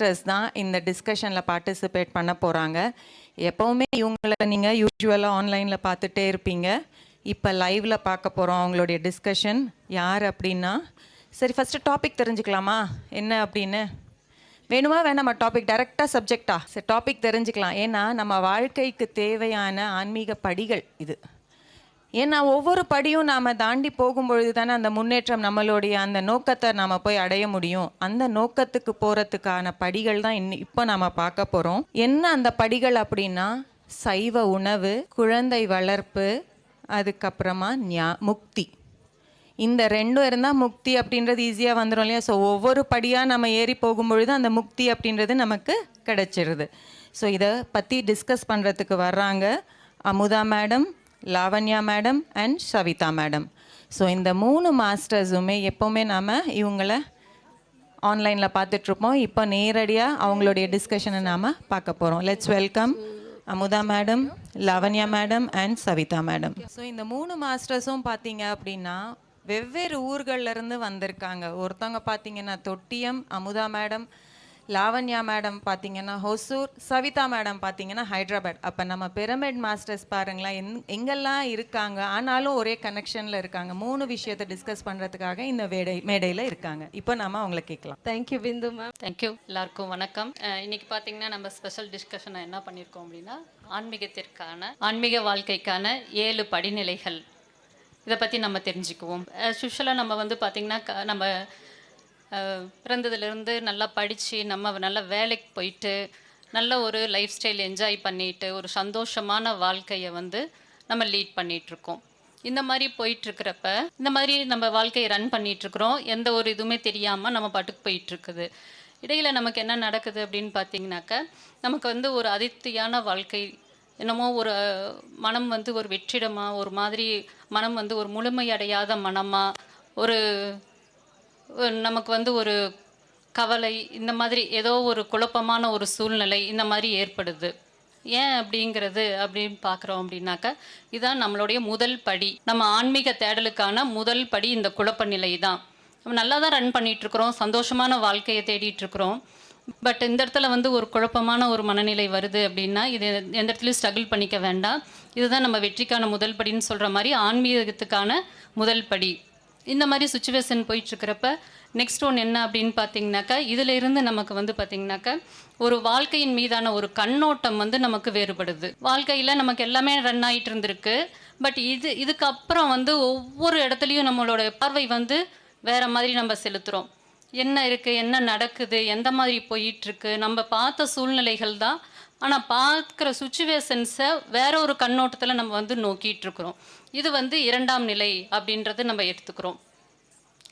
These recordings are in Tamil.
மாஸ்டர்ஸ் தான் இந்த டிஸ்கஷனில் பார்ட்டிசிபேட் பண்ண போகிறாங்க எப்போவுமே இவங்கள நீங்கள் யூஸ்வலாக ஆன்லைனில் பார்த்துட்டே இருப்பீங்க. இப்போ லைவில் பார்க்க போகிறோம் அவங்களுடைய டிஸ்கஷன் யார் அப்படின்னா சரி ஃபஸ்ட்டு டாபிக் தெரிஞ்சுக்கலாமா? என்ன அப்படின்னு? வேணுமா வேணாமா? டாபிக் டைரெக்டாக சப்ஜெக்டா சரி டாபிக் தெரிஞ்சுக்கலாம். ஏன்னா நம்ம வாழ்க்கைக்கு தேவையான ஆன்மீக படிகள் இது. ஏன்னா ஒவ்வொரு படியும் நாம் தாண்டி போகும்பொழுது தானே அந்த முன்னேற்றம் நம்மளுடைய அந்த நோக்கத்தை நாம் போய் அடைய முடியும். அந்த நோக்கத்துக்கு போகிறதுக்கான படிகள் தான் இன்னும் இப்போ நாம் பார்க்க போகிறோம் என்ன அந்த படிகள் அப்படின்னா சைவ உணவு குழந்தை வளர்ப்பு அதுக்கப்புறமா ஞா முக்தி. இந்த ரெண்டும் இருந்தால் முக்தி அப்படின்றது ஈஸியாக வந்துடும் இல்லையா? ஸோ ஒவ்வொரு படியாக நம்ம ஏறி போகும்பொழுது அந்த முக்தி அப்படின்றது நமக்கு கிடைச்சிருது. ஸோ இதை பற்றி டிஸ்கஸ் பண்ணுறதுக்கு வர்றாங்க Amudha madam Lavanya madam and Savitha madam. So இந்த மூணு மாஸ்டர்ஸுமே எப்போவுமே நாம் இவங்கள ஆன்லைனில் பார்த்துட்ருப்போம். இப்போ நேரடியாக அவங்களுடைய டிஸ்கஷனை நாம் பார்க்க போகிறோம் let's welcome Amudha madam Lavanya madam and Savitha madam. So இந்த மூணு மாஸ்டர்ஸும் பார்த்தீங்க அப்படின்னா வெவ்வேறு ஊர்கள்ல இருந்து வந்திருக்காங்க. ஒருத்தவங்க பார்த்தீங்கன்னா தொட்டியம் அமுதா மேடம் லாவண்யா மேடம் பார்த்தீங்கன்னா ஹொசூர் சவிதா மேடம் பார்த்தீங்கன்னா ஹைதராபாத். அப்போ நம்ம பிரமிட் மாஸ்டர்ஸ் பாருங்களேன் எங் எங்கெல்லாம் இருக்காங்க ஆனாலும் ஒரே கனெக்ஷனில் இருக்காங்க. மூணு விஷயத்தை டிஸ்கஸ் பண்ணுறதுக்காக இந்த மேடை மேடையில் இருக்காங்க. இப்போ நாம அவங்கள கேட்கலாம். தேங்க்யூ பிந்து மேம் தேங்க்யூ எல்லாருக்கும் வணக்கம். இன்னைக்கு பார்த்தீங்கன்னா நம்ம ஸ்பெஷல் டிஸ்கஷனை என்ன பண்ணியிருக்கோம் அப்படின்னா ஆன்மீகத்திற்கான ஆன்மீக வாழ்க்கைக்கான ஏழு படிநிலைகள். இதை பற்றி நம்ம தெரிஞ்சுக்குவோம். யூஸ்வலாக நம்ம வந்து பார்த்திங்கன்னா க- நம்ம பிறந்ததுலேருந்து நல்லா படித்து நம்ம நல்ல வேலைக்கு போயிட்டு நல்ல ஒரு லைஃப் ஸ்டைல் என்ஜாய் பண்ணிட்டு ஒரு சந்தோஷமான வாழ்க்கையை வந்து நம்ம லீட் பண்ணிகிட்ருக்கோம் இந்த மாதிரி போயிட்டுருக்கிறப்ப இந்த மாதிரி நம்ம வாழ்க்கையை ரன் பண்ணிகிட்ருக்குறோம் எந்த ஒரு இதுவுமே தெரியாமல் நம்ம பாட்டுக்கு போயிட்டுருக்குது. இடையில் நமக்கு என்ன நடக்குது அப்படின்னு பார்த்தீங்கன்னாக்க நமக்கு வந்து ஒரு அதிர்ப்தியான வாழ்க்கை என்னமோ ஒரு மனம் வந்து ஒரு வெற்றிடமாக ஒரு மாதிரி மனம் வந்து ஒரு முழுமையடையாத மனமாக ஒரு ஒரு நமக்கு வந்து ஒரு கவலை இந்த மாதிரி ஏதோ ஒரு குழப்பமான ஒரு சூழ்நிலை இந்த மாதிரி ஏற்படுது. ஏன் அப்படிங்கிறது அப்படின்னு பார்க்குறோம் அப்படின்னாக்கா இதுதான் நம்மளுடைய முதல் படி. நம்ம ஆன்மீக தேடலுக்கான முதல் படி இந்த குழப்ப நிலை தான். நம்ம நல்லா தான் ரன் பண்ணிகிட்ருக்குறோம் சந்தோஷமான வாழ்க்கையை தேடிட்டுருக்குறோம் பட் இந்த இடத்துல வந்து ஒரு குழப்பமான ஒரு மனநிலை வருது அப்படின்னா இது எந்த இடத்துலையும் ஸ்ட்ரகிள் பண்ணிக்க வேண்டாம். இதுதான் நம்ம வெற்றிக்கான முதல் படின்னு சொல்கிற மாதிரி ஆன்மீகத்துக்கான முதல் படி. இந்த மாதிரி சுச்சுவேஷன் போயிட்டுருக்கிறப்ப நெக்ஸ்ட் ஒன் என்ன அப்படின்னு பார்த்தீங்கன்னாக்கா இதில் இருந்து நமக்கு வந்து பார்த்தீங்கன்னாக்கா ஒரு வாழ்க்கையின் மீதான ஒரு கண்ணோட்டம் வந்து நமக்கு வேறுபடுது. வாழ்க்கையில் நமக்கு எல்லாமே ரன் ஆகிட்டு இருந்திருக்கு. பட் இது இதுக்கப்புறம் வந்து ஒவ்வொரு இடத்துலையும் நம்மளோட பார்வை வந்து வேறு மாதிரி நம்ம செலுத்துகிறோம் என்ன இருக்குது என்ன நடக்குது எந்த மாதிரி போயிட்டுருக்கு நம்ம பார்த்த சூழ்நிலைகள் தான் ஆனால் பார்க்குற சுச்சுவேஷன்ஸை வேற ஒரு கண்ணோட்டத்தில் நம்ம வந்து நோக்கிட்டு இருக்கிறோம் இது வந்து இரண்டாம் நிலை அப்படின்றத நம்ம எடுத்துக்கிறோம்.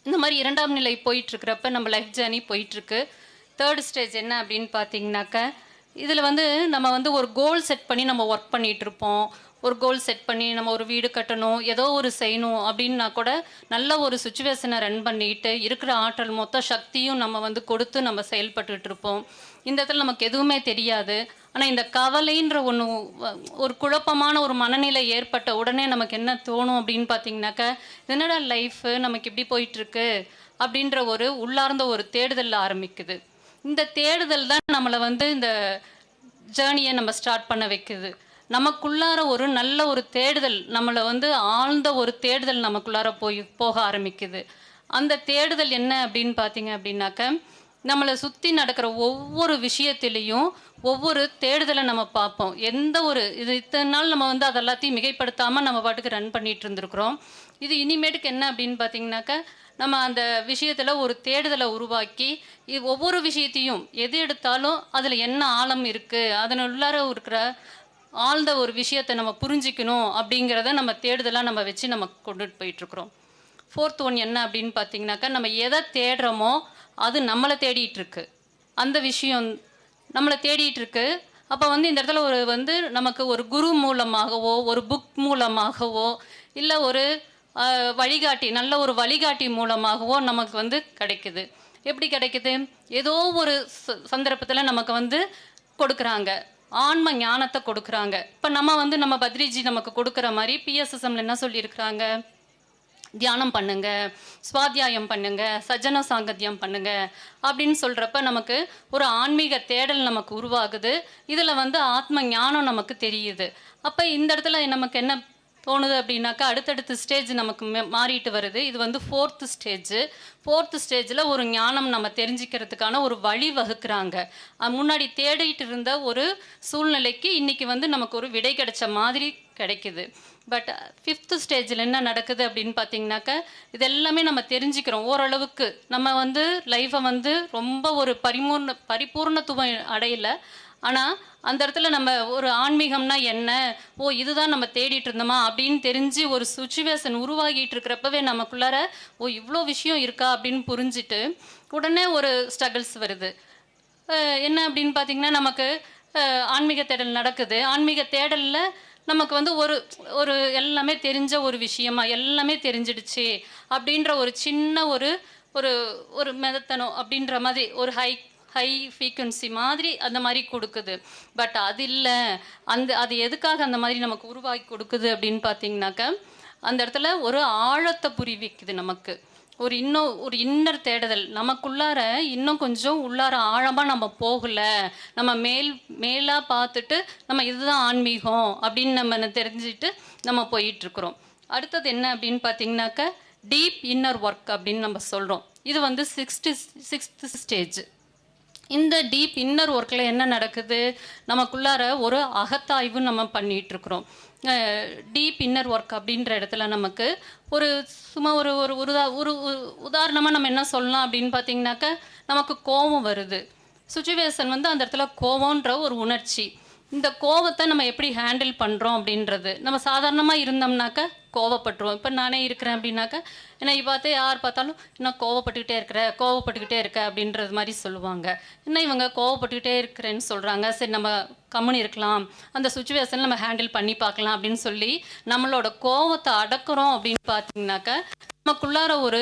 இந்த மாதிரி இரண்டாம் நிலை போயிட்டுருக்கிறப்ப நம்ம லைஃப் ஜேர்னி போயிட்டுருக்கு. தேர்ட் ஸ்டேஜ் என்ன அப்படின்னு பார்த்தீங்கன்னாக்க இதில் வந்து நம்ம வந்து ஒரு கோல் செட் பண்ணி நம்ம ஒர்க் பண்ணிகிட்ருப்போம் ஒரு கோல் செட் பண்ணி நம்ம ஒரு வீடு கட்டணும் ஏதோ ஒரு செய்யணும் அப்படின்னா கூட நல்ல ஒரு சுச்சுவேஷனை ரன் பண்ணிட்டு இருக்கிற ஆற்றல் மொத்த சக்தியும் நம்ம வந்து கொடுத்து நம்ம செயல்பட்டுட்டு இருப்போம் இந்த இடத்துல நமக்கு எதுவுமே தெரியாது. ஆனால் இந்த கவலைன்ற ஒன்று ஒரு குழப்பமான ஒரு மனநிலை ஏற்பட்ட உடனே நமக்கு என்ன தோணும் அப்படின்னு பார்த்தீங்கன்னாக்க என்னடா லைஃபு நமக்கு இப்படி போயிட்டுருக்கு. அப்படின்ற ஒரு உள்ளார்ந்த ஒரு தேடுதல் ஆரம்பிக்குது. இந்த தேடுதல் தான் நம்மளை வந்து இந்த ஜேர்னியை நம்ம ஸ்டார்ட் பண்ண வைக்குது. நமக்குள்ளார ஒரு நல்ல ஒரு தேடுதல் நம்மளை வந்து ஆழ்ந்த ஒரு தேடுதல் நமக்குள்ளார போய் போக ஆரம்பிக்குது. அந்த தேடுதல் என்ன அப்படின்னு பார்த்தீங்க அப்படின்னாக்க நம்மளை சுற்றி நடக்கிற ஒவ்வொரு விஷயத்திலையும் ஒவ்வொரு தேடுதலை நம்ம பார்ப்போம். எந்த ஒரு இது இத்தனை நாள் நம்ம வந்து அதெல்லாத்தையும் மிகைப்படுத்தாமல் நம்ம பாட்டுக்கு ரன் பண்ணிகிட்டு இருந்திருக்கிறோம். இது இனிமேட்டுக்கு என்ன அப்படின்னு பார்த்தீங்கன்னாக்கா நம்ம அந்த விஷயத்தில் ஒரு தேடுதலை உருவாக்கி இது ஒவ்வொரு விஷயத்தையும் எது எடுத்தாலும் அதில் என்ன ஆழம் இருக்குது அதன் உள்ளார இருக்கிற ஆழ்ந்த ஒரு விஷயத்தை நம்ம புரிஞ்சிக்கணும் அப்படிங்கிறத நம்ம தேடுதலாக நம்ம வச்சு நம்ம கொண்டுட்டு போயிட்டுருக்குறோம் ஃபோர்த் ஒன் என்ன அப்படின்னு பார்த்தீங்கன்னாக்கா நம்ம எதை தேடுறோமோ அது நம்மளை தேடிட்டு இருக்கு அந்த விஷயம் நம்மளை தேடிட்டு இருக்கு அப்போ வந்து இந்த இடத்துல ஒரு வந்து நமக்கு ஒரு குரு மூலமாகவோ ஒரு புக் மூலமாகவோ இல்லை ஒரு வழிகாட்டி நல்ல ஒரு வழிகாட்டி மூலமாகவோ நமக்கு வந்து கிடைக்குது. எப்படி கிடைக்குது? ஏதோ ஒரு சந்தர்ப்பத்தில் நமக்கு வந்து கொடுக்குறாங்க. ஆன்ம ஞானத்தை கொடுக்குறாங்க. இப்போ நம்ம வந்து நம்ம பத்ரிஜி நமக்கு கொடுக்குற மாதிரி பிஎஸ்எஸ்எம்ல என்ன சொல்லியிருக்கிறாங்க? தியானம் பண்ணுங்க சுவாத்தியாயம் பண்ணுங்க சஜன சாங்கத்தியம் பண்ணுங்க அப்படின்னு சொல்கிறப்ப நமக்கு ஒரு ஆன்மீக தேடல் நமக்கு உருவாகுது. இதில் வந்து ஆத்ம ஞானம் நமக்கு தெரியுது. அப்போ இந்த இடத்துல நமக்கு என்ன தோணுது அப்படின்னாக்கா அடுத்தடுத்த ஸ்டேஜ் நமக்கு மாறிட்டு வருது. இது வந்து ஃபோர்த்து ஸ்டேஜ் ஃபோர்த்து ஸ்டேஜில் ஒரு ஞானம் நம்ம தெரிஞ்சுக்கிறதுக்கான ஒரு வழி வகுக்கிறாங்க. முன்னாடி தேடிட்டு இருந்த ஒரு சூழ்நிலைக்கு இன்றைக்கி வந்து நமக்கு ஒரு விடை கிடைச்ச மாதிரி கிடைக்குது. பட் ஃபிஃப்த்து ஸ்டேஜில் என்ன நடக்குது அப்படின்னு பார்த்தீங்கன்னாக்கா இது எல்லாமே நம்ம தெரிஞ்சுக்கிறோம். ஓரளவுக்கு நம்ம வந்து லைஃப்பை வந்து ரொம்ப ஒரு பரிமூர்ண பரிபூர்ணத்துவம் அடையலை. ஆனால் அந்த இடத்துல நம்ம ஒரு ஆன்மீகம்னா என்ன? ஓ இதுதான் நம்ம தேடிட்டு இருந்தோமா? அப்படின்னு தெரிஞ்சு ஒரு சுச்சுவேஷன் உருவாகிட்டு இருக்கிறப்பவே நமக்குள்ளார ஓ இவ்வளோ விஷயம் இருக்கா? அப்படின்னு புரிஞ்சுட்டு உடனே ஒரு ஸ்ட்ரகிள்ஸ் வருது. என்ன அப்படின்னு பார்த்தீங்கன்னா நமக்கு ஆன்மீக தேடல் நடக்குது. ஆன்மீக தேடலில் நமக்கு வந்து ஒரு ஒரு எல்லாமே தெரிஞ்ச ஒரு விஷயமா எல்லாமே தெரிஞ்சிடுச்சு அப்படின்ற ஒரு சின்ன ஒரு ஒரு ஒரு மெதத்தனம் அப்படின்ற மாதிரி ஒரு ஹை ஹை ஃப்ரீக்குவன்சி மாதிரி அந்த மாதிரி கொடுக்குது. பட் அது இல்லை. அந்த அது எதுக்காக அந்த மாதிரி நமக்கு உருவாக்கி கொடுக்குது அப்படின்னு பார்த்தீங்கன்னாக்க அந்த இடத்துல ஒரு ஆழத்தை புரிவிக்குது நமக்கு. ஒரு இன்னும் ஒரு இன்னர் தேடுதல். நமக்குள்ளார இன்னும் கொஞ்சம் உள்ளார ஆழமாக நம்ம போகல. நம்ம மேல் மேலாக பார்த்துட்டு நம்ம இதுதான் ஆன்மீகம் அப்படின்னு நம்ம தெரிஞ்சுட்டு நம்ம போயிட்டுருக்குறோம். அடுத்தது என்ன அப்படின்னு பார்த்தீங்கன்னாக்கா டீப் இன்னர் ஒர்க் அப்படின்னு நம்ம சொல்கிறோம் இது வந்து சிக்ஸ்த்து சிக்ஸ்த்து ஸ்டேஜ் இந்த டீப் இன்னர் ஒர்க்கில் என்ன நடக்குது? நமக்குள்ளார ஒரு அகத்தாய்வு நம்ம பண்ணிகிட்ருக்குறோம் டீப் இன்னர் ஒர்க் அப்படின்ற இடத்துல நமக்கு ஒரு சும்மா ஒரு ஒரு ஒரு உதா- ஒரு உதாரணமாக நம்ம என்ன சொல்லலாம் அப்படின்னு பார்த்தீங்கன்னாக்க நமக்கு கோபம் வருது. சுச்சுவேஷன் வந்து அந்த இடத்துல கோவம்ன்ற ஒரு உணர்ச்சி. இந்த கோவத்தை நம்ம எப்படி ஹேண்டில் பண்ணுறோம் அப்படின்றது. நம்ம சாதாரணமாக இருந்தோம்னாக்க கோவப்பட்டுருவோம். இப்போ நானே இருக்கிறேன் அப்படின்னாக்கா என்னை பார்த்து யார் பார்த்தாலும் என்ன கோவப்பட்டுக்கிட்டே இருக்கிற கோவப்பட்டுக்கிட்டே இருக்க அப்படின்றது மாதிரி சொல்லுவாங்க. என்ன இவங்க கோவப்பட்டுக்கிட்டே இருக்கிறேன்னு சொல்கிறாங்க சரி நம்ம கம்முன்னு இருக்கலாம். அந்த சுச்சுவேஷன் நம்ம ஹேண்டில் பண்ணி பார்க்கலாம் அப்படின்னு சொல்லி நம்மளோட கோவத்தை அடக்குறோம் அப்படின்னு பார்த்தீங்கன்னாக்கா நமக்குள்ளார ஒரு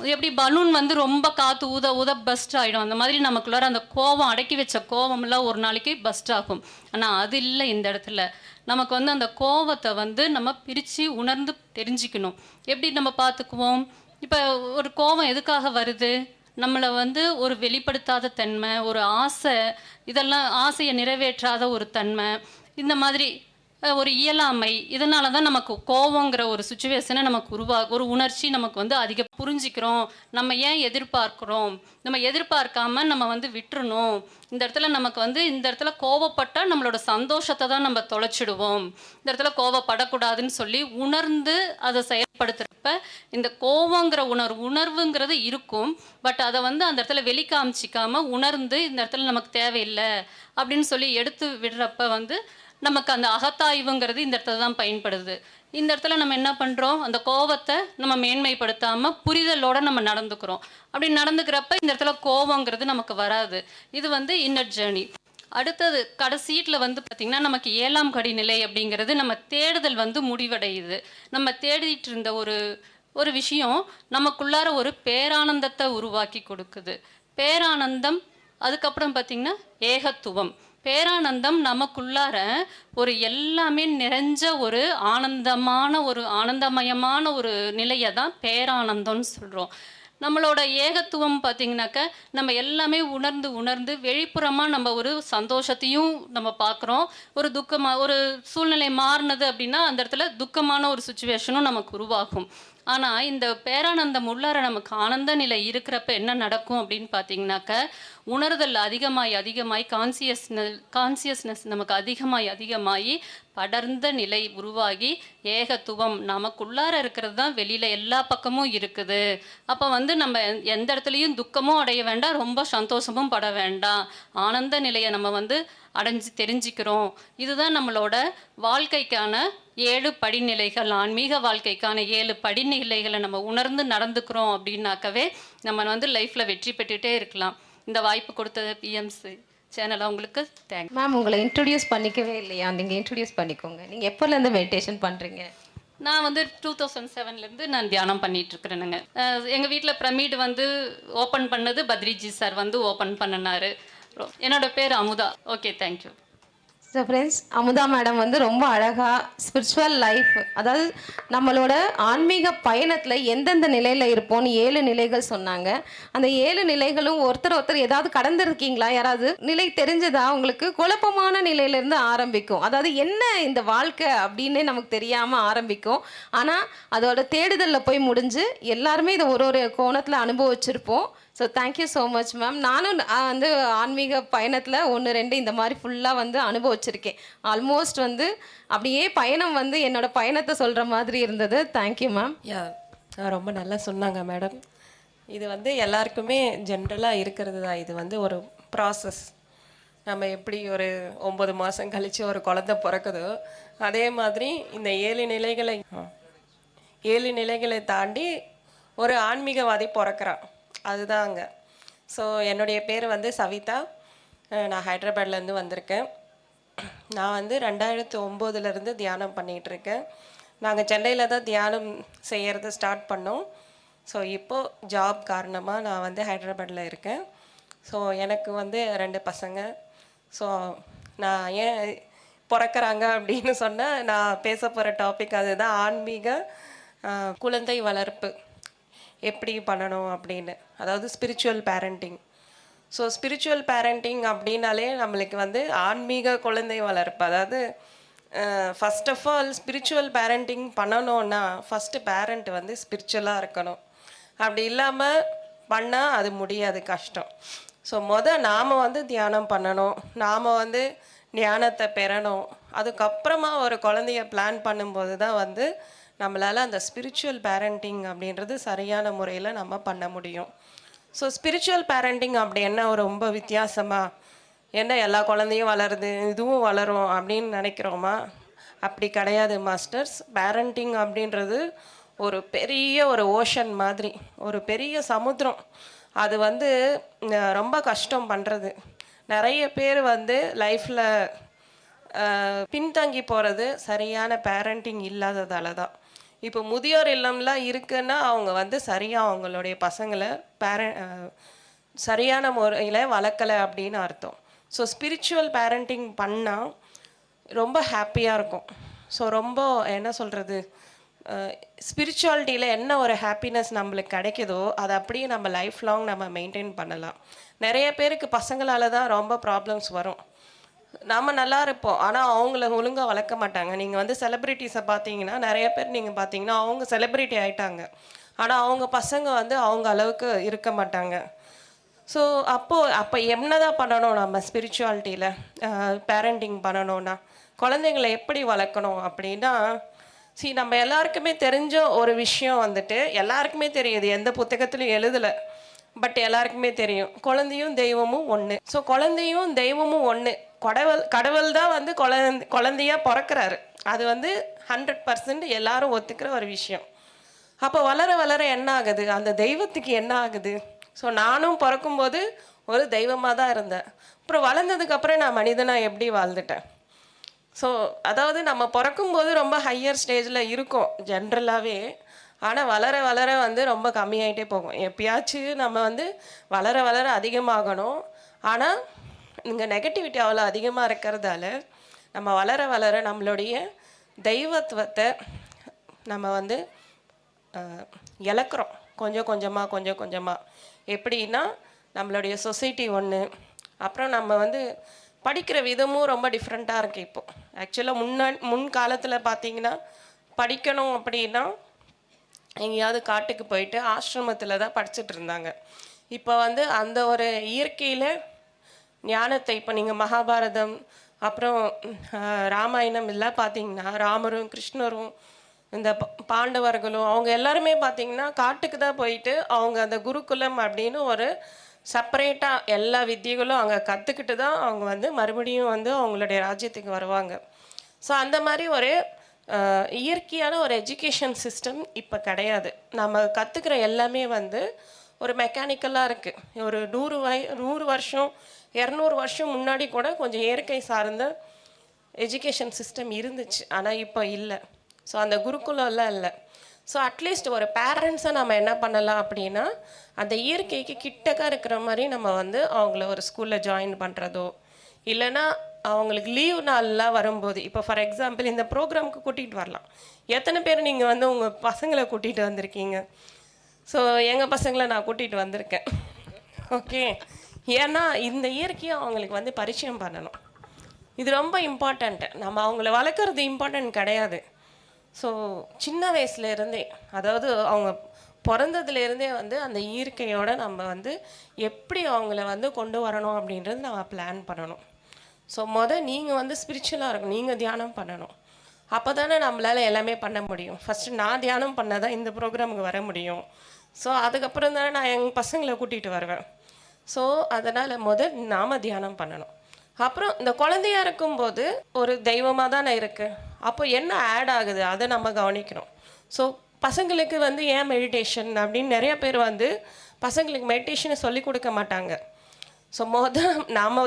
எப்படி பலூன் வந்து ரொம்ப காற்று ஊத ஊத பஸ்ட் ஆகிடும் அந்த மாதிரி நமக்குள்ளார அந்த கோவம் அடக்கி வச்ச கோவம்லாம் ஒரு நாளைக்கு பஸ்ட் ஆகும். ஆனால் அது இல்லை இந்த இடத்துல. நமக்கு வந்து அந்த கோவத்தை வந்து நம்ம பிரித்து உணர்ந்து தெரிஞ்சுக்கணும். எப்படி நம்ம பார்த்துக்குவோம் இப்போ ஒரு கோவம் எதுக்காக வருது? நம்மளை வந்து ஒரு வெளிப்படுத்தாத தன்மை ஒரு ஆசை இதெல்லாம் ஆசையை நிறைவேற்றாத ஒரு தன்மை இந்த மாதிரி ஒரு இயலாமை. இதனால தான் நமக்கு கோவங்கிற ஒரு சுச்சுவேஷனை நமக்கு உருவா ஒரு உணர்ச்சி நமக்கு வந்து அதிக புரிஞ்சிக்கிறோம். நம்ம ஏன் எதிர்பார்க்குறோம்? நம்ம எதிர்பார்க்காம நம்ம வந்து விட்டுறணும். இந்த இடத்துல நமக்கு வந்து இந்த இடத்துல கோவப்பட்டால் நம்மளோட சந்தோஷத்தை தான் நம்ம தொலைச்சிடுவோம். இந்த இடத்துல கோவப்படக்கூடாதுன்னு சொல்லி உணர்ந்து அதை செயல்படுத்துகிறப்ப இந்த கோவங்கிற உணர்வு உணர்வுங்கிறது இருக்கும். பட் அதை வந்து அந்த இடத்துல வெளிக்காமிச்சிக்காம உணர்ந்து இந்த இடத்துல நமக்கு தேவையில்லை அப்படின்னு சொல்லி எடுத்து விடுறப்ப வந்து நமக்கு அந்த அகத்தாய்வுங்கிறது இந்த இடத்துல தான் பயன்படுது. இந்த இடத்துல நம்ம என்ன பண்ணுறோம் அந்த கோவத்தை நம்ம மேன்மைப்படுத்தாமல் புரிதலோடு நம்ம நடந்துக்கிறோம். அப்படி நடந்துக்கிறப்ப இந்த இடத்துல கோவங்கிறது நமக்கு வராது. இது வந்து இன்னர் ஜேர்னி அடுத்தது கடைசீட்டில் வந்து பார்த்திங்கன்னா நமக்கு ஏழாம் கடிநிலை அப்படிங்கிறது நம்ம தேடுதல் வந்து முடிவடையுது. நம்ம தேடிட்டு இருந்த ஒரு ஒரு விஷயம் நமக்குள்ளார ஒரு பேரானந்தத்தை உருவாக்கி கொடுக்குது. பேரானந்தம் அதுக்கப்புறம் பார்த்திங்கன்னா ஏகத்துவம். பேரானந்தம் நமக்குள்ளார ஒரு எல்லாமே நிறைஞ்ச ஒரு ஆனந்தமான ஒரு ஆனந்தமயமான ஒரு நிலையை தான் பேரானந்தம்னு சொல்கிறோம் நம்மளோட ஏகத்துவம் பார்த்திங்கனாக்க நம்ம எல்லாமே உணர்ந்து உணர்ந்து வெளிப்புறமாக நம்ம ஒரு சந்தோஷத்தையும் நம்ம பார்க்குறோம். ஒரு துக்கமாக ஒரு சூழ்நிலை மாறினது அப்படின்னா அந்த இடத்துல துக்கமான ஒரு சுச்சுவேஷனும் நமக்கு உருவாகும். ஆனால் இந்த பேரானந்தம் உள்ளார நமக்கு ஆனந்த நிலை இருக்கிறப்ப என்ன நடக்கும் அப்படின்னு பார்த்தீங்கன்னாக்க உணர்தல் அதிகமாகி அதிகமாகி கான்சியஸ்னஸ் கான்சியஸ்னஸ் நமக்கு அதிகமாகி அதிகமாகி படர்ந்த நிலை உருவாகி ஏகத்துவம். நமக்குள்ளார இருக்கிறது தான் வெளியில் எல்லா பக்கமும் இருக்குது. அப்போ வந்து நம்ம எந்த- எந்த இடத்துலையும் துக்கமும் அடைய வேண்டாம் ரொம்ப சந்தோஷமும் பட வேண்டாம். ஆனந்த நிலையை நம்ம வந்து அடைஞ்சு தெரிஞ்சுக்கிறோம். இதுதான் நம்மளோட வாழ்க்கைக்கான ஏழு படிநிலைகள். ஆன்மீக வாழ்க்கைக்கான ஏழு படிநிலைகளை நம்ம உணர்ந்து நடந்துக்கிறோம் அப்படின்னாக்கவே நம்ம வந்து லைஃப்பில் வெற்றி பெற்றுகிட்டே இருக்கலாம். இந்த வாய்ப்பு கொடுத்தது பிஎம்சி சேனல் உங்களுக்கு தேங்க்ஸ் மேம் உங்களை இன்ட்ரடியூஸ் பண்ணிக்கவே இல்லையா? நீங்கள் இன்ட்ரடியூஸ் பண்ணிக்கோங்க. நீங்கள் எப்போலேருந்து மெடிடேஷன் பண்ணுறீங்க நான் வந்து டூ தௌசண்ட் செவன்லேருந்து நான் தியானம் பண்ணிட்டு இருக்கிறேனுங்க. எங்கள் வீட்டில் பிரமிட் வந்து ஓப்பன் பண்ணது பத்ரிஜி சார் வந்து ஓப்பன் பண்ணினாரு. என்னோட பேர் Amudha. Okay thank you so friends Amudha madam வந்து ரொம்ப அழகாக ஸ்பிரிச்சுவல் லைஃப் அதாவது நம்மளோட ஆன்மீக பயணத்தில் எந்தெந்த நிலையில் இருப்போம்னு ஏழு நிலைகள் சொன்னாங்க. அந்த ஏழு நிலைகளும் ஒருத்தர் ஒருத்தர் ஏதாவது கடந்திருக்கீங்களா? யாராவது நிலை தெரிஞ்சதா? உங்களுக்கு குழப்பமான நிலையிலேருந்து ஆரம்பிக்கும். அதாவது என்ன இந்த வாழ்க்கை அப்படின்னு நமக்கு தெரியாமல் ஆரம்பிக்கும். ஆனால் அதோட தேடுதலில் போய் முடிஞ்சு எல்லாருமே இதை ஒரு ஒரு கோணத்தில் அனுபவிச்சிருப்போம். So thank you so much ma'am நானும் வந்து ஆன்மீக பயணத்தில் ஒன்று ரெண்டு இந்த மாதிரி ஃபுல்லாக வந்து அனுபவிச்சிருக்கேன். ஆல்மோஸ்ட் வந்து அப்படியே பயணம் வந்து என்னோட பயணத்தை சொல்கிற மாதிரி இருந்தது. தேங்க்யூ மேம் யா ரொம்ப நல்லா சொன்னாங்க மேடம் இது வந்து எல்லாருக்குமே ஜென்ரலாக இருக்கிறது தான். இது வந்து ஒரு ப்ராசஸ் நம்ம எப்படி ஒரு ஒம்பது மாதம் கழித்து ஒரு குழந்தை பிறக்குதோ அதே மாதிரி இந்த ஏழு நிலைகளை ஏழு நிலைகளை தாண்டி ஒரு ஆன்மீகவாதி பிறக்கிறான். அதுதாங்க. ஸோ என்னுடைய பேர் வந்து சவிதா. நான் ஹைதராபாத்லேருந்து வந்திருக்கேன். நான் வந்து ரெண்டாயிரத்து ஒம்போதுலேருந்து தியானம் பண்ணிகிட்டு இருக்கேன் நாங்கள் சென்னையில் தான் தியானம் செய்கிறது ஸ்டார்ட் பண்ணோம். ஸோ இப்போது ஜாப் காரணமாக நான் வந்து ஹைதராபாத்தில் இருக்கேன். ஸோ எனக்கு வந்து ரெண்டு பசங்க. ஸோ நான் ஏன் பிறக்கறாங்க அப்படின்னு சொன்னால் நான் பேச போகிற டாபிக் அதுதான் ஆன்மீக குழந்தை வளர்ப்பு. எப்படி பண்ணணும் அப்படின்னு. அதாவது spiritual parenting so spiritual parenting அப்படின்னாலே நம்மளுக்கு வந்து ஆன்மீக குழந்தை வளர்ப்பு. அதாவது first of all spiritual parenting பண்ணணும்னா ஃபஸ்ட்டு பேரண்ட் வந்து ஸ்பிரிச்சுவலாக இருக்கணும். அப்படி இல்லாமல் பண்ணால் அது முடியாது கஷ்டம். ஸோ முத நாம் வந்து தியானம் பண்ணணும். நாம் வந்து ஞானத்தை பெறணும். அதுக்கப்புறமா ஒரு குழந்தைய பிளான் பண்ணும்போது தான் வந்து நம்மளால் அந்த ஸ்பிரிச்சுவல் பேரண்டிங் அப்படின்றது சரியான முறையில் நம்ம பண்ண முடியும். ஸோ ஸ்பிரிச்சுவல் பேரண்டிங் அப்படி என்ன ஒரு ரொம்ப வித்தியாசமாக என்ன எல்லா குழந்தையும் வளருது இதுவும் வளரும் அப்படின்னு நினைக்கிறோமா? அப்படி கிடையாது மாஸ்டர்ஸ் பேரண்டிங் அப்படின்றது ஒரு பெரிய ஒரு ஓஷன் மாதிரி ஒரு பெரிய சமுத்திரம். அது வந்து ரொம்ப கஷ்டம் பண்ணுறது நிறைய பேர் வந்து லைஃப்பில் பின்தங்கி போகிறது சரியான பேரண்டிங் இல்லாததால தான் இப்போ முதியோர் இல்லம்லாம் இருக்குன்னா அவங்க வந்து சரியாக அவங்களுடைய பசங்களை பேர சரியான முறையில் வளர்க்கலை அப்படின்னு அர்த்தம். ஸோ ஸ்பிரிச்சுவல் பேரண்டிங் பண்ணால் ரொம்ப ஹாப்பியாக இருக்கும். ஸோ ரொம்ப என்ன சொல்கிறது ஸ்பிரிச்சுவாலிட்டியில் என்ன ஒரு ஹாப்பினஸ் நம்மளுக்கு கிடைக்குதோ அதை அப்படியே நம்ம லைஃப் லாங் நம்ம மெயின்டைன் பண்ணலாம். நிறைய பேருக்கு பசங்களால் தான் ரொம்ப ப்ராப்ளம்ஸ் வரும். நம்ம நல்லா இருப்போம். ஆனால் அவங்கள ஒழுங்காக வளர்க்க மாட்டாங்க. நீங்கள் வந்து செலிப்ரிட்டிஸை பார்த்தீங்கன்னா நிறைய பேர் நீங்கள் பார்த்தீங்கன்னா அவங்க செலிப்ரிட்டி ஆயிட்டாங்க. ஆனால் அவங்க பசங்க வந்து அவங்க அளவுக்கு இருக்க மாட்டாங்க. ஸோ அப்போது அப்போ என்னதான் பண்ணணும் நம்ம ஸ்பிரிச்சுவாலிட்டியில் பேரண்டிங் பண்ணணும்னா குழந்தைங்களை எப்படி வளர்க்கணும் அப்படின்னா சி நம்ம எல்லாருக்குமே தெரிஞ்ச ஒரு விஷயம் வந்துட்டு எல்லாருக்குமே தெரியுது எந்த புத்தகத்துலையும் எழுதலை பட் எல்லாருக்குமே தெரியும். குழந்தையும் தெய்வமும் ஒன்று ஸோ குழந்தையும் தெய்வமும் ஒன்று கடவுள் கடவுள் தான் வந்து குழந்தை குழந்தையா பிறக்கிறாரு. அது வந்து ஹண்ட்ரட் பர்சன்ட் எல்லாரும் ஒத்துக்கிற ஒரு விஷயம். அப்போ வளர வளர என்ன ஆகுது? அந்த தெய்வத்துக்கு என்ன ஆகுது? ஸோ நானும் பிறக்கும்போது ஒரு தெய்வமாக தான் இருந்தேன். அப்புறம் வளர்ந்ததுக்கப்புறம் நான் மனிதனாக எப்படி வாழ்ந்துட்டேன்? ஸோ அதாவது நம்ம பிறக்கும்போது ரொம்ப ஹையர் ஸ்டேஜில் இருக்கோம் ஜென்ரலாகவே ஆனால் வளர வளர வந்து ரொம்ப கம்மியாயிட்டே போகும். எப்பயாச்சும் நம்ம வந்து வளர வளர அதிகமாகணும். ஆனால் இங்கே நெகட்டிவிட்டி அவ்வளோ அதிகமாக இருக்கிறதால நம்ம வளர வளர நம்மளுடைய தெய்வத்துவத்தை நம்ம வந்து இழக்கிறோம். கொஞ்சம் கொஞ்சமாக கொஞ்சம் கொஞ்சமாக எப்படின்னா நம்மளுடைய சொசைட்டி ஒன்று அப்புறம் நம்ம வந்து படிக்கிற விதமும் ரொம்ப டிஃப்ரெண்ட்டாக இருக்குது இப்போ. ஆக்சுவலாக முன்னா முன் காலத்தில் பார்த்தீங்கன்னா படிக்கணும் அப்படின்னா எங்கேயாவது காட்டுக்கு போயிட்டு ஆசிரமத்தில் தான் படிச்சுட்டு இருந்தாங்க. இப்போ வந்து அந்த ஒரு இயற்கையில் ஞானத்தை இப்போ நீங்கள் மகாபாரதம் அப்புறம் ராமாயணம் எல்லாம் பார்த்தீங்கன்னா ராமரும் கிருஷ்ணரும் இந்த பாண்டவர்களும் அவங்க எல்லாருமே பார்த்தீங்கன்னா காட்டுக்கு தான் போயிட்டு அவங்க அந்த குருகுலம் அப்படின்னு ஒரு செப்பரேட்டாக எல்லா வித்தியைகளும் அங்கே கற்றுக்கிட்டு தான் அவங்க வந்து மறுபடியும் வந்து அவங்களுடைய ராஜ்யத்துக்கு வருவாங்க. ஸோ அந்த மாதிரி ஒரு இயற்கையான ஒரு எஜுகேஷன் சிஸ்டம் இப்போ கிடையாது. நம்ம கற்றுக்கிற எல்லாமே வந்து ஒரு மெக்கானிக்கலாக இருக்குது ஒரு நூறு வய நூறு வருஷம் இரநூறு வருஷம் முன்னாடி கூட கொஞ்சம் இயற்கை சார்ந்த எஜுகேஷன் சிஸ்டம் இருந்துச்சு. ஆனால் இப்போ இல்லை. ஸோ அந்த குருகுலம்லாம் இல்லை. ஸோ அட்லீஸ்ட் ஒரு பேரண்ட்ஸை நம்ம என்ன பண்ணலாம் அப்படின்னா அந்த இயற்கைக்கு கிட்டக்காக இருக்கிற மாதிரி நம்ம வந்து அவங்கள ஒரு ஸ்கூலில் ஜாயின் பண்ணுறதோ இல்லைன்னா அவங்களுக்கு லீவ் நாள்லாம் வரும்போது இப்போ ஃபார் எக்ஸாம்பிள் இந்த ப்ரோக்ராமுக்கு கூட்டிகிட்டு வரலாம். எத்தனை பேர் நீங்கள் வந்து உங்கள் பசங்களை கூட்டிகிட்டு வந்திருக்கீங்க? ஸோ எங்கள் பசங்களை நான் கூட்டிகிட்டு வந்திருக்கேன். ஓகே ஏன்னா இந்த இயற்கையை அவங்களுக்கு வந்து பரிச்சயம் பண்ணணும். இது ரொம்ப இம்பார்ட்டண்ட்டு நம்ம அவங்கள வளர்க்குறது இம்பார்ட்டன்ட் கிடையாது. ஸோ சின்ன வயசுல இருந்தே அதாவது அவங்க பிறந்ததுலேருந்தே வந்து அந்த இயற்கையோடு நம்ம வந்து எப்படி அவங்கள வந்து கொண்டு வரணும் அப்படின்றது நம்ம பிளான் பண்ணணும். ஸோ மொதல் நீங்கள் வந்து ஸ்பிரிச்சுவலாக இருக்கணும். நீங்கள் தியானம் பண்ணணும். அப்போ தானே நம்மளால் எல்லாமே பண்ண முடியும். ஃபஸ்ட்டு நான் தியானம் பண்ணால் தான் இந்த ப்ரோக்ராமுக்கு வர முடியும். ஸோ அதுக்கப்புறம் தானே நான் எங்கள் பசங்களை கூட்டிகிட்டு வருவேன். ஸோ அதனால் முதல் நாம தியானம் பண்ணணும். அப்புறம் இந்த குழந்தையா இருக்கும்போது ஒரு தெய்வமாக தானே இருக்குது அப்போ என்ன ஆட் ஆகுது? அதை நம்ம கவனிக்கணும். ஸோ பசங்களுக்கு வந்து ஏன் மெடிடேஷன் அப்படின்னு நிறைய பேர் வந்து பசங்களுக்கு மெடிடேஷனை சொல்லி கொடுக்க மாட்டாங்க. ஸோ மொதல் நாம்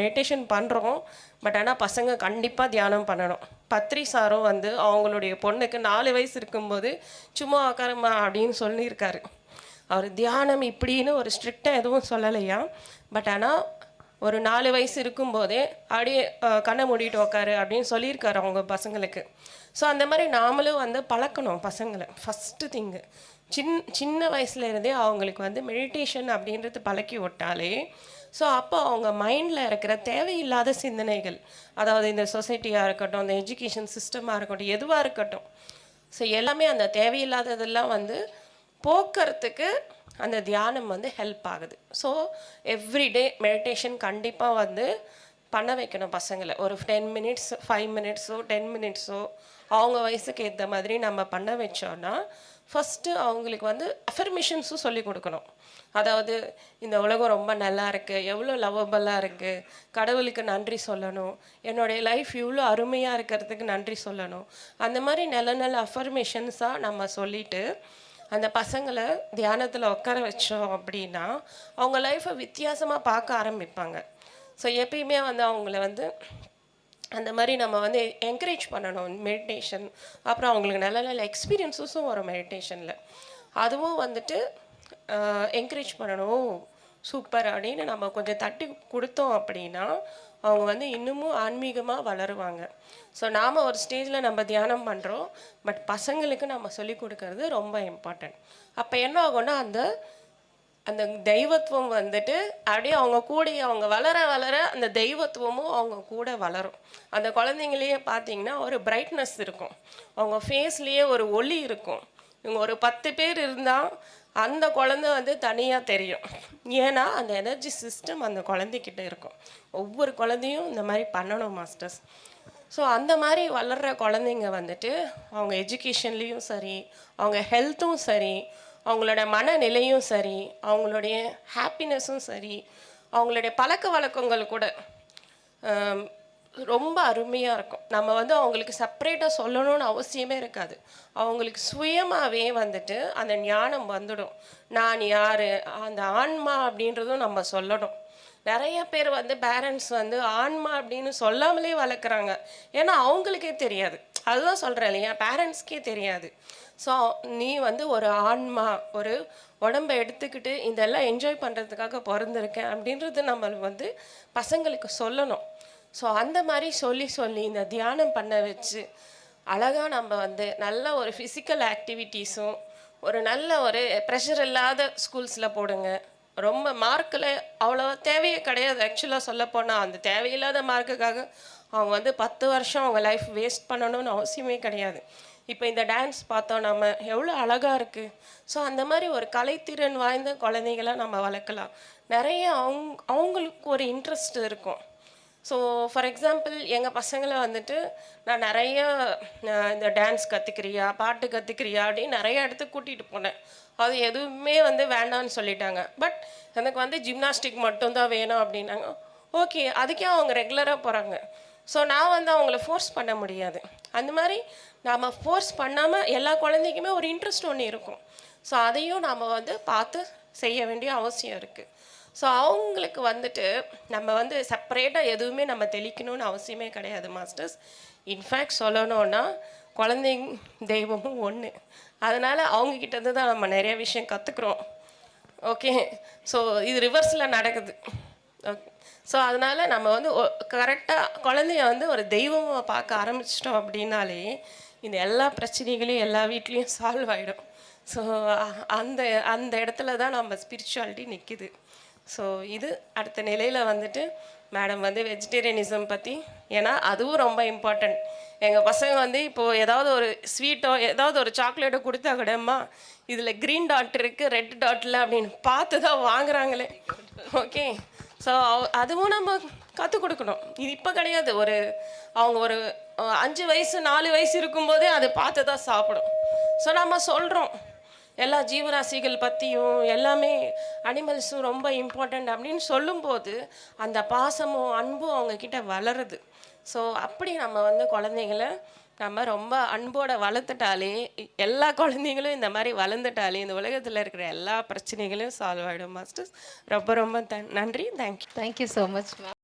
மெடிடேஷன் பண்ணுறோம் பட் ஆனால் பசங்க கண்டிப்பாக தியானம் பண்ணணும். பத்ரி சாரும் வந்து அவங்களுடைய பொண்ணுக்கு நாலு வயசு இருக்கும்போது சும்மா உக்காரமா அப்படின்னு சொல்லியிருக்காரு. அவர் தியானம் இப்படின்னு ஒரு ஸ்ட்ரிக்டாக எதுவும் சொல்லலையா? பட் ஆனால் ஒரு நாலு வயசு இருக்கும்போதே அப்படியே கண்ணை மூடிட்டு உக்காரு அப்படின்னு சொல்லியிருக்காரு அவங்க பசங்களுக்கு. ஸோ அந்த மாதிரி நாமளும் வந்து பழக்கணும் பசங்களை. ஃபஸ்ட்டு திங்கு சின் சின்ன வயசுலேருந்தே அவங்களுக்கு வந்து மெடிடேஷன் அப்படின்றது பழக்கி விட்டாலே ஸோ அப்போ அவங்க மைண்டில் இருக்கிற தேவையில்லாத சிந்தனைகள் அதாவது இந்த சொசைட்டியாக இருக்கட்டும் இந்த எஜுகேஷன் சிஸ்டமாக இருக்கட்டும் எதுவாக இருக்கட்டும் ஸோ எல்லாமே அந்த தேவையில்லாததெல்லாம் வந்து போக்குறதுக்கு அந்த தியானம் வந்து ஹெல்ப் ஆகுது. ஸோ எவ்ரிடே மெடிடேஷன் கண்டிப்பாக வந்து பண்ண வைக்கணும் பசங்களை. ஒரு டென் மினிட்ஸ் ஃபைவ் மினிட்ஸோ டென் மினிட்ஸோ அவங்க வயசுக்கு ஏற்ற மாதிரி நம்ம பண்ண வச்சோன்னா ஃபஸ்ட்டு அவங்களுக்கு வந்து அஃபர்மேஷன்ஸும் சொல்லி கொடுக்கணும். அதாவது இந்த உலகம் ரொம்ப நல்லா இருக்குது எவ்வளோ லவபலாக இருக்குது கடவுளுக்கு நன்றி சொல்லணும் என்னுடைய லைஃப் இவ்வளோ அருமையாக இருக்கிறதுக்கு நன்றி சொல்லணும். அந்த மாதிரி நல்ல நல்ல அஃபர்மேஷன்ஸாக நம்ம சொல்லிட்டு அந்த பசங்களை தியானத்தில் உட்கார வச்சோம் அப்படின்னா அவங்க லைஃப்பை வித்தியாசமாக பார்க்க ஆரம்பிப்பாங்க. ஸோ எப்பயுமே வந்து அவங்கள வந்து அந்த மாதிரி நம்ம வந்து என்கரேஜ் பண்ணணும் மெடிடேஷன் அப்புறம் அவங்களுக்கு நல்ல நல்ல எக்ஸ்பீரியன்ஸஸும் வரும் மெடிடேஷனில் அதுவும் வந்துட்டு என்கரேஜ் பண்ணணும். சூப்பர் அப்படின்னு நம்ம கொஞ்சம் தட்டி கொடுத்தோம் அப்படின்னா அவங்க வந்து இன்னமும் ஆன்மீகமாக வளருவாங்க. ஸோ நாம் ஒரு ஸ்டேஜில் நம்ம தியானம் பண்ணுறோம் பட் பசங்களுக்கு நம்ம சொல்லிக் கொடுக்கறது ரொம்ப இம்பார்ட்டன்ட் அப்போ என்ன ஆகும்னா அந்த அந்த தெய்வத்துவம் வந்துட்டு அப்படியே அவங்க கூட அவங்க வளர வளர அந்த தெய்வத்துவமும் அவங்க கூட வளரும். அந்த குழந்தைங்களையே பார்த்தீங்கன்னா ஒரு பிரைட்னஸ் இருக்கும். அவங்க ஃபேஸ்லேயே ஒரு ஒளி இருக்கும். இவங்க ஒரு பத்து பேர் இருந்தால் அந்த குழந்தை வந்து தனியாக தெரியும். ஏன்னா அந்த எனர்ஜி சிஸ்டம் அந்த குழந்தைக்கிட்ட இருக்கும். ஒவ்வொரு குழந்தையும் இந்த மாதிரி பண்ணணும் மாஸ்டர்ஸ் ஸோ அந்த மாதிரி வளர்கிற குழந்தைங்க வந்துட்டு அவங்க எஜுகேஷன்லேயும் சரி அவங்க ஹெல்த்தும் சரி அவங்களோட மனநிலையும் சரி அவங்களுடைய ஹாப்பினஸும் சரி அவங்களுடைய பழக்க வழக்கங்கள் கூட um, ரொம்ப அருமையாக இருக்கும். நம்ம வந்து அவங்களுக்கு செப்பரேட்டாக சொல்லணும்னு அவசியமே இருக்காது. அவங்களுக்கு சுயமாகவே வந்துட்டு அந்த ஞானம் வந்துடும். நான் யார் அந்த ஆன்மா அப்படின்றதும் நம்ம சொல்லணும். நிறைய பேர் வந்து பேரண்ட்ஸ் வந்து ஆன்மா அப்படின்னு சொல்லாமலே வளர்க்குறாங்க. ஏன்னா அவங்களுக்கே தெரியாது. அதுதான் சொல்கிறேன் இல்லையா? பேரண்ட்ஸ்க்கே தெரியாது. ஸோ நீ வந்து ஒரு ஆன்மா ஒரு உடம்பை எடுத்துக்கிட்டு இதெல்லாம் என்ஜாய் பண்ணுறதுக்காக பிறந்திருக்கேன் அப்படின்றது நம்ம வந்து பசங்களுக்கு சொல்லணும். ஸோ அந்த மாதிரி சொல்லி சொல்லி இந்த தியானம் பண்ண வச்சு அழகாக நம்ம வந்து நல்ல ஒரு ஃபிசிக்கல் ஆக்டிவிட்டீஸும் ஒரு நல்ல ஒரு ப்ரெஷர் இல்லாத ஸ்கூல்ஸில் போடுங்க. ரொம்ப மார்க்கில் அவ்வளோ தேவையே கிடையாது. ஆக்சுவலாக சொல்லப்போனால் அந்த தேவையில்லாத மார்க்குக்காக அவங்க வந்து பத்து வருஷம் அவங்க லைஃப் வேஸ்ட் பண்ணணும்னு அவசியமே கிடையாது. இப்போ இந்த டான்ஸ் பார்த்தோம் நம்ம எவ்வளோ அழகாக இருக்குது ஸோ அந்த மாதிரி ஒரு கலைத்திறன் வாய்ந்த குழந்தைகளை நம்ம வளர்க்கலாம். நிறைய அவங்க அவங்களுக்கு ஒரு இன்ட்ரெஸ்ட் இருக்கும். ஸோ ஃபார் எக்ஸாம்பிள் எங்கள் பசங்களை வந்துட்டு நான் நிறைய இந்த டான்ஸ் கற்றுக்கிறியா பாட்டு கற்றுக்கிறியா அப்படின்னு நிறைய இடத்துக்கு கூட்டிகிட்டு போனேன். அது எதுவுமே வந்து வேண்டாம்னு சொல்லிட்டாங்க. பட் எனக்கு வந்து ஜிம்னாஸ்டிக் மட்டும்தான் வேணும் அப்படின்னாங்க. ஓகே அதுக்கே அவங்க ரெகுலராக போகிறாங்க ஸோ நான் வந்து அவங்கள ஃபோர்ஸ் பண்ண முடியாது. அந்த மாதிரி நாம் ஃபோர்ஸ் பண்ணாமல் எல்லா குழந்தைக்குமே ஒரு இன்ட்ரெஸ்ட் ஒன்று இருக்கும். ஸோ அதையும் நாம் வந்து பார்த்து செய்ய வேண்டிய அவசியம் இருக்குது ஸோ அவங்களுக்கு வந்துட்டு நம்ம வந்து செப்பரேட்டாக எதுவுமே நம்ம தெளிக்கணும்னு அவசியமே கிடையாது மாஸ்டர்ஸ் இன்ஃபேக்ட் சொல்லணும்னா குழந்தைங்க தெய்வமும் ஒன்று அதனால் அவங்கக்கிட்டேருந்து தான் நம்ம நிறைய விஷயம் கற்றுக்குறோம் ஓகே ஸோ இது ரிவர்ஸில் நடக்குது. ஸோ அதனால் நம்ம வந்து கரெக்டாக குழந்தைய வந்து ஒரு தெய்வமாக பார்க்க ஆரம்பிச்சிட்டோம் அப்படின்னாலே இந்த எல்லா பிரச்சனைகளையும் எல்லா வீட்லேயும் சால்வ் ஆகிடும் ஸோ அந்த அந்த இடத்துல தான் நம்ம ஸ்பிரிச்சுவாலிட்டி நிற்கிது ஸோ இது அடுத்த நிலையில் வந்துட்டு மேடம் வந்து வெஜிடேரியனிசம் பற்றி ஏன்னா அதுவும் ரொம்ப இம்பார்ட்டண்ட் எங்கள் பசங்க வந்து இப்போது ஏதாவது ஒரு ஸ்வீட்டோ ஏதாவது ஒரு சாக்லேட்டோ கொடுத்தா கூடம்மா இதில் க்ரீன் டாட் இருக்குது ரெட் டாட்டில் அப்படின்னு பார்த்து தான் வாங்குறாங்களே. ஓகே ஸோ அதுவும் நம்ம கற்றுக் கொடுக்கணும். இது இப்போ கிடையாது. ஒரு அவங்க ஒரு அஞ்சு வயசு நாலு வயசு இருக்கும்போதே அது பார்த்து தான் சாப்பிடும். ஸோ நம்ம சொல்கிறோம் எல்லா ஜீவராசிகள் பற்றியும் எல்லாமே அனிமல்ஸும் ரொம்ப இம்பார்ட்டண்ட் அப்படின்னு சொல்லும்போது அந்த பாசமும் அன்பும் அவங்கக்கிட்ட வளருது. ஸோ அப்படி நம்ம வந்து குழந்தைங்கள நம்ம ரொம்ப அன்போடு வளர்த்துட்டாலே எல்லா குழந்தைங்களும் இந்த மாதிரி வளர்ந்துட்டாலே இந்த உலகத்தில் இருக்கிற எல்லா பிரச்சனைகளையும் சால்வ் ஆகிடும் மாஸ்டர்ஸ் ரொம்ப ரொம்ப த நன்றி. Thank you thank you so much ma'am